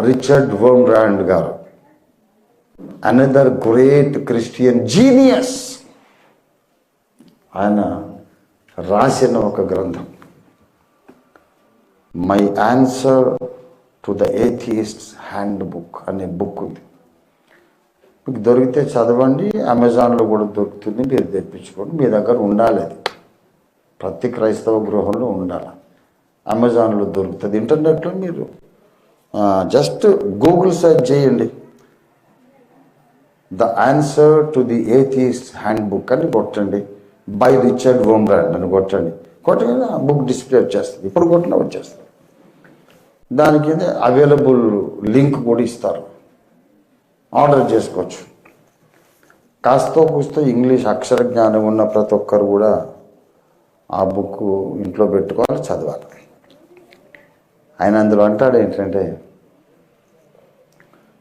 Richard వోమ్రాండ్ గారు. Another great Christian genius ఆయన రాసిన ఒక గ్రంథం. My answer to the atheist handbook అనే బుక్ ఉంది. మీకు దొరికితే చదవండి అమెజాన్లో కూడా దొరుకుతుంది మీరు తెప్పించుకోండి మీ దగ్గర ఉండాలి అది. ప్రతి క్రైస్తవ గృహంలో ఉండాలి. అమెజాన్లో దొరుకుతుంది. ఇంటర్నెట్లో మీరు జస్ట్ గూగుల్ సెర్చ్ చేయండి. The answer to the atheist handbook అని కొట్టండి. బై రిచర్డ్ వోమ్రాండ్ అని కొట్టండి. కొట్టగానే ఆ బుక్ డిస్ప్లే వచ్చేస్తుంది. ఇప్పుడు కొట్టినా వచ్చేస్తుంది. దానికి అవైలబుల్ లింక్ కూడా ఇస్తారు. ఆర్డర్ చేసుకోవచ్చు. కాస్తో కూస్తో ఇంగ్లీష్ అక్షర జ్ఞానం ఉన్న ప్రతి ఒక్కరు కూడా ఆ బుక్ ఇంట్లో పెట్టుకోవాలి చదవాలి. ఆయన అందులో అంటాడు ఏంటంటే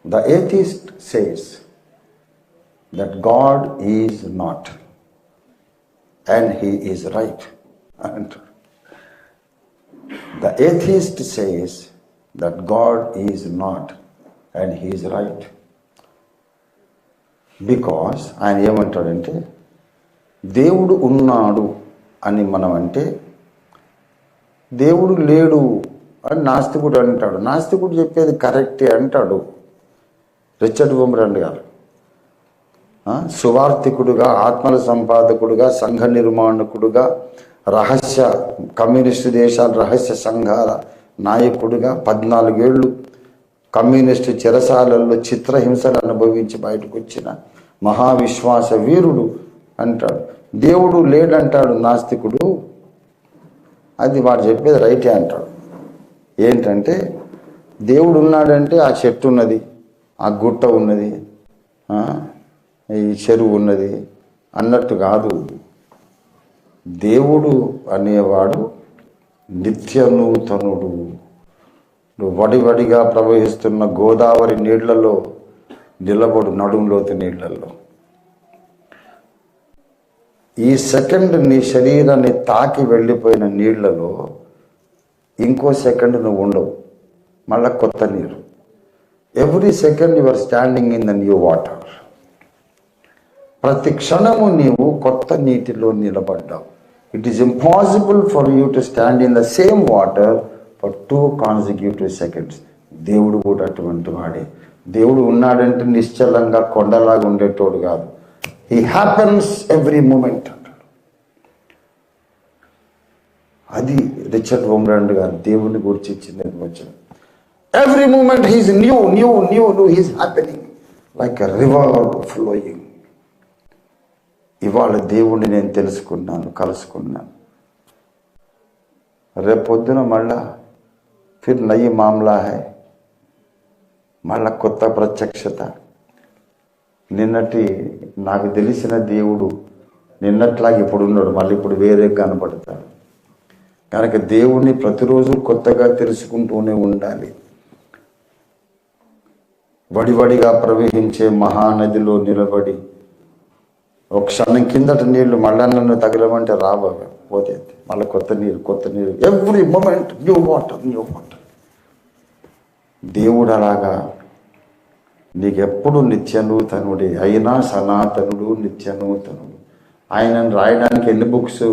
the atheist says that God is not and he is right అంటాడు. The atheist says that God is not and he is right because ఆయన ఏమంటాడంటే దేవుడు ఉన్నాడు అని మనం అంటే దేవుడు లేడు అని నాస్తికుడు అంటాడు. నాస్తికుడు చెప్పేది కరెక్టే అంటాడు రిచర్డ్ బొమ్మరండ్ గారు. సువార్థికుడుగా ఆత్మల సంపాదకుడుగా సంఘ నిర్మాణకుడుగా రహస్య కమ్యూనిస్టు దేశాల రహస్య సంఘాల నాయకుడిగా పద్నాలుగేళ్ళు కమ్యూనిస్టు చెరసాలల్లో చిత్రహింసలు అనుభవించి బయటకు వచ్చిన మహావిశ్వాస వీరుడు అంటాడు. దేవుడు లేడంటాడు నాస్తికుడు. అది వాడు చెప్పేది రైటే అంటాడు. ఏంటంటే దేవుడు ఉన్నాడంటే ఆ చెట్టు ఉన్నది ఆ గుట్ట ఉన్నది ఈ చెరువు ఉన్నది అన్నట్టు కాదు. దేవుడు అనేవాడు నిత్య నూతనుడు వడివడిగా ప్రవహిస్తున్న గోదావరి నీళ్ళలో నిలబడు నడుములోతి నీళ్ళలో. ఈ సెకండ్ నీ శరీరాన్ని తాకి వెళ్ళిపోయిన నీళ్ళలో ఇంకో సెకండ్ నువ్వు ఉండవు. మళ్ళా కొత్త నీరు. Every second your standing in the new water ప్రతి క్షణము నీవు కొత్త నీటిలో నిలబడ్డావు. It is impossible for you to stand in the same water for two consecutive seconds దేవుడు కూడా అటువంటి వాడే. దేవుడు ఉన్నాడంటే నిశ్చలంగా కొండలాగా ఉండేటోడు కాదు. హీ హ్యాపన్స్ ఎవ్రీ మూమెంట్ అంటాడు అది రిచర్డ్ హోమ్రాండ్ గారు దేవుని గురించి ఇచ్చింది వచ్చిన every moment he's new new new new he's happening like a river flowing ఇవాళ దేవుణ్ణి నేను తెలుసుకున్నాను కలుసుకున్నాను. రేపొద్దున మళ్ళా ఫిర్ నయ్యి మామలా హై మళ్ళా కొత్త ప్రత్యక్షత. నిన్నటి నాకు తెలిసిన దేవుడు నిన్నట్లాగా ఇప్పుడు ఉన్నాడు మళ్ళీ ఇప్పుడు వేరే కనపడతాడు. కనుక దేవుణ్ణి ప్రతిరోజు కొత్తగా తెలుసుకుంటూనే ఉండాలి. వడివడిగా ప్రవహించే మహానదిలో నిలబడి ఒక క్షణం కిందట నీళ్ళు మళ్ళా నన్ను తగలమంటే రాబోగా పోతే మళ్ళీ కొత్త నీరు కొత్త నీరు. Every moment new water new water దేవుడు అలాగా నీకెప్పుడు నిత్యనూతనుడే అయినా సనాతనుడు నిత్యనూతనుడు. ఆయనను రాయడానికి ఎన్ని బుక్స్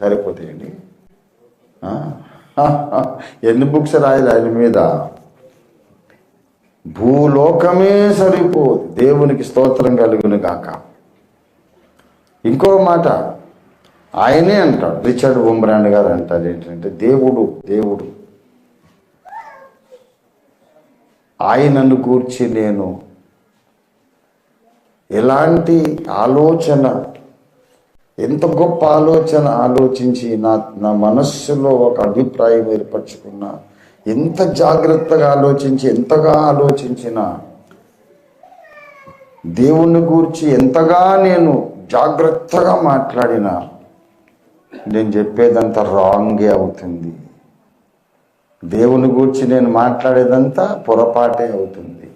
సరిపోతాయండి? ఎన్ని బుక్స్ రాయాలి ఆయన మీద? భూలోకమే సరిపోదు. దేవునికి స్తోత్రం కలుగును గాక. ఇంకో మాట. ఆయనే అంటాడు. రిచర్డ్ బొంబ్రాండ్ గారు అంటారు ఏంటంటే దేవుడు దేవుడు. ఆయనను గూర్చి నేను ఎలాంటి ఆలోచన ఎంత గొప్ప ఆలోచన ఆలోచించి నా నా మనస్సులో ఒక అభిప్రాయం ఏర్పరచుకున్నా ఎంత జాగ్రత్తగా ఆలోచించి ఎంతగా ఆలోచించినా దేవుణ్ణి గూర్చి ఎంతగా నేను జాగ్రత్తగా మాట్లాడినా నేను చెప్పేదంతా రాంగే అవుతుంది. దేవుని గూర్చి నేను మాట్లాడేదంతా పొరపాటే అవుతుంది.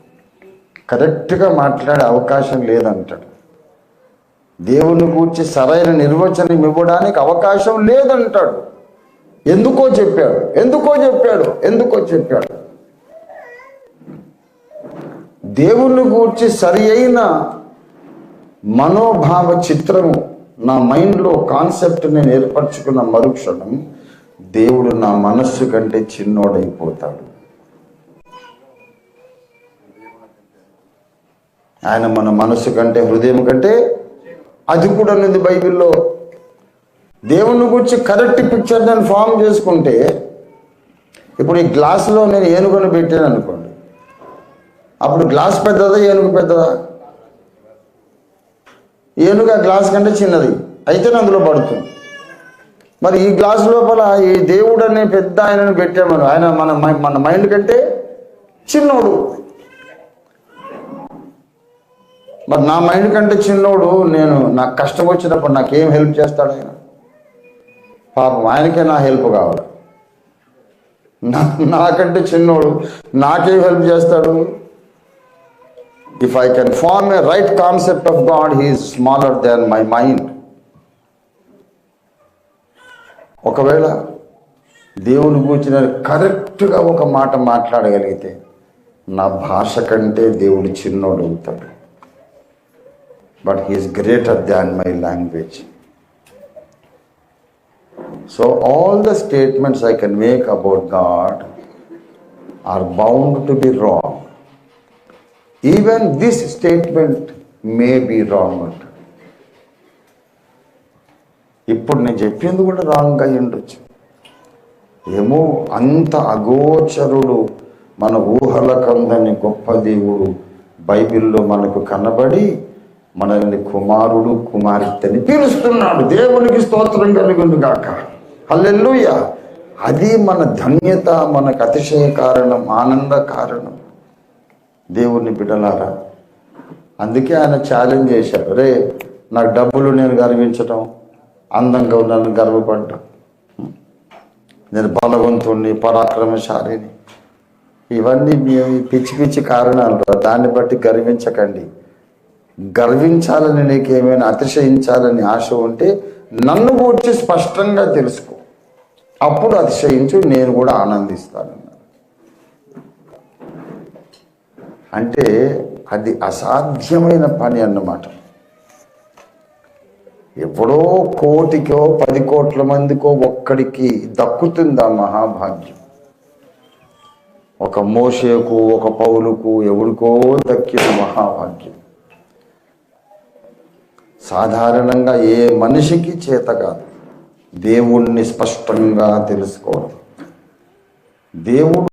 కరెక్ట్గా మాట్లాడే అవకాశం లేదంటాడు. దేవుని గూర్చి సరైన నిర్వచనం ఇవ్వడానికి అవకాశం లేదంటాడు. ఎందుకో చెప్పాడు. ఎందుకో చెప్పాడు. ఎందుకో చెప్పాడు. దేవుణ్ణి గూర్చి సరి అయిన మనోభావ చిత్రము నా మైండ్లో కాన్సెప్ట్ నేను ఏర్పరచుకున్న మరుక్షణం దేవుడు నా మనస్సు కంటే చిన్నోడైపోతాడు. ఆయన మన మనసు కంటే హృదయం కంటే అది కూడా ఉంది బైబిల్లో. దేవుని గురించి కరెక్ట్ పిక్చర్ దాన్ని ఫామ్ చేసుకుంటే ఇప్పుడు ఈ గ్లాసులో నేను ఏనుగుని పెట్టాను అనుకోండి. అప్పుడు గ్లాస్ పెద్దదా ఏనుగు పెద్దదా? ఏనుగు ఆ గ్లాస్ కంటే చిన్నది. అయితే అందులో పడుతుంది. మరి ఈ గ్లాస్ లోపల ఈ దేవుడు అనే పెద్ద ఆయనను పెట్టామను. ఆయన మన మన మైండ్ కంటే చిన్నోడు. మరి నా మైండ్ కంటే చిన్నోడు నేను నాకు కష్టం వచ్చినప్పుడు నాకేం హెల్ప్ చేస్తాడు ఆయన? పాపం ఆయనకే నా హెల్ప్ కావాలి. నా నాకంటే చిన్నోడు నాకేం హెల్ప్ చేస్తాడు? If I can form a right concept of God he's smaller than my mind ఒకవేళ దేవుని కూర్చుని కరెక్ట్గా ఒక మాట మాట్లాడగలిగితే నా భాష కంటే దేవుడు చిన్నోడు అవుతాడు. But he's greater than my language so all the statements I can make about God are bound to be wrong even this statement may be wrong ఇప్పుడు నేను చెప్పింది కూడా రాంగ్ అయి ఉండొచ్చు. ఏమో అంత అగోచరుడు మన ఊహలకందని గొప్ప దేవుడు బైబిల్లో మనకు కనబడి మనల్ని కుమారుడు కుమార్తెని పిలుస్తున్నాడు. దేవునికి స్తోత్రం కలుగును గాక. హల్లెలూయ. అది మన ధన్యత మనకు అతిశయ కారణం ఆనంద కారణం. దేవుని బిడలారా అందుకే ఆయన ఛాలెంజ్ చేశాడు. రే నాకు డబ్బులు నేను గర్వించటం అందంగా ఉన్నాను గర్వపడ్డం. నేను బలవంతుణ్ణి పరాక్రమశాలిని. ఇవన్నీ మీ పిచ్చి పిచ్చి కారణాలు దాన్ని బట్టి గర్వించకండి. గర్వించాలని నీకు ఏమైనా అతిశయించాలని ఆశ ఉంటే నన్ను గూర్చి స్పష్టంగా తెలుసుకో. అప్పుడు అతిశయించు నేను కూడా ఆనందిస్తాను అంటే అది అసాధ్యమైన పని అన్నమాట. ఎవడో కోటికో పది కోట్ల మందికో ఒక్కడికి దక్కుతుందా మహాభాగ్యం? ఒక మోషేకు ఒక పౌలుకు ఎవరికో దక్కిన మహాభాగ్యం. సాధారణంగా ఏ మనిషికి చేత కాదు. దేవుణ్ణి స్పష్టంగా తెలుసుకోవడం. దేవుడు